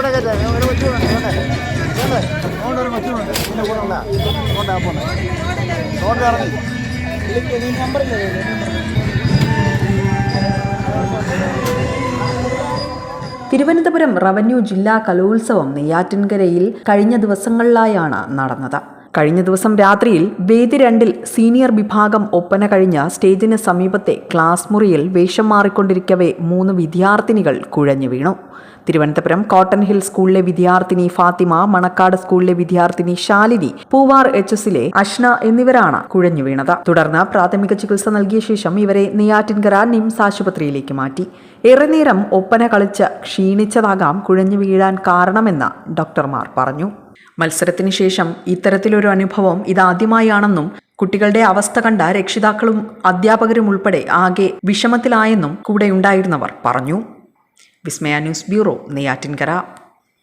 ഇവിടെ കയറ്റാം. കൊച്ചു കൊച്ചുണ്ട്. കൂടെ. അതുകൊണ്ടാ. അതുകൊണ്ട് ഇറങ്ങി. നമ്പറില്ലേ തിരുവനന്തപുരം റവന്യൂ ജില്ലാ കലോത്സവം നെയ്യാറ്റിൻകരയിൽ കഴിഞ്ഞ ദിവസങ്ങളിലായാണ് നടന്നത് കഴിഞ്ഞ ദിവസം രാത്രിയിൽ വേദി രണ്ടിൽ സീനിയർ വിഭാഗം ഒപ്പന കഴിഞ്ഞ സ്റ്റേജിന് സമീപത്തെ ക്ലാസ് മുറിയിൽ വേഷം മാറിക്കൊണ്ടിരിക്കവേ മൂന്ന് വിദ്യാർത്ഥിനികൾ കുഴഞ്ഞു വീണു. തിരുവനന്തപുരം കോട്ടൺ ഹിൽ സ്കൂളിലെ വിദ്യാർത്ഥിനി ഫാത്തിമ മണക്കാട് സ്കൂളിലെ വിദ്യാർത്ഥിനി ശാലിനി പൂവാർ എച്ച് എസിലെ അഷ്ന എന്നിവരാണ് കുഴഞ്ഞു വീണത്. തുടർന്ന് പ്രാഥമിക ചികിത്സ നൽകിയ ശേഷം ഇവരെ നെയ്യാറ്റിൻകര നിംസ് ആശുപത്രിയിലേക്ക് മാറ്റി. ഏറെ നേരം ഒപ്പന കളിച്ച് ക്ഷീണിച്ചതാകാം കുഴഞ്ഞു വീഴാൻ കാരണമെന്ന് ഡോക്ടർമാർ പറഞ്ഞു. മത്സരത്തിന് ശേഷം ഇത്തരത്തിലൊരു അനുഭവം ഇതാദ്യമായാണെന്നും കുട്ടികളുടെ അവസ്ഥ കണ്ട രക്ഷിതാക്കളും അധ്യാപകരും ഉൾപ്പെടെ ആകെ വിഷമത്തിലായെന്നും കൂടെയുണ്ടായിരുന്നവർ പറഞ്ഞു. Vismaya news bureau Neyyattinkara.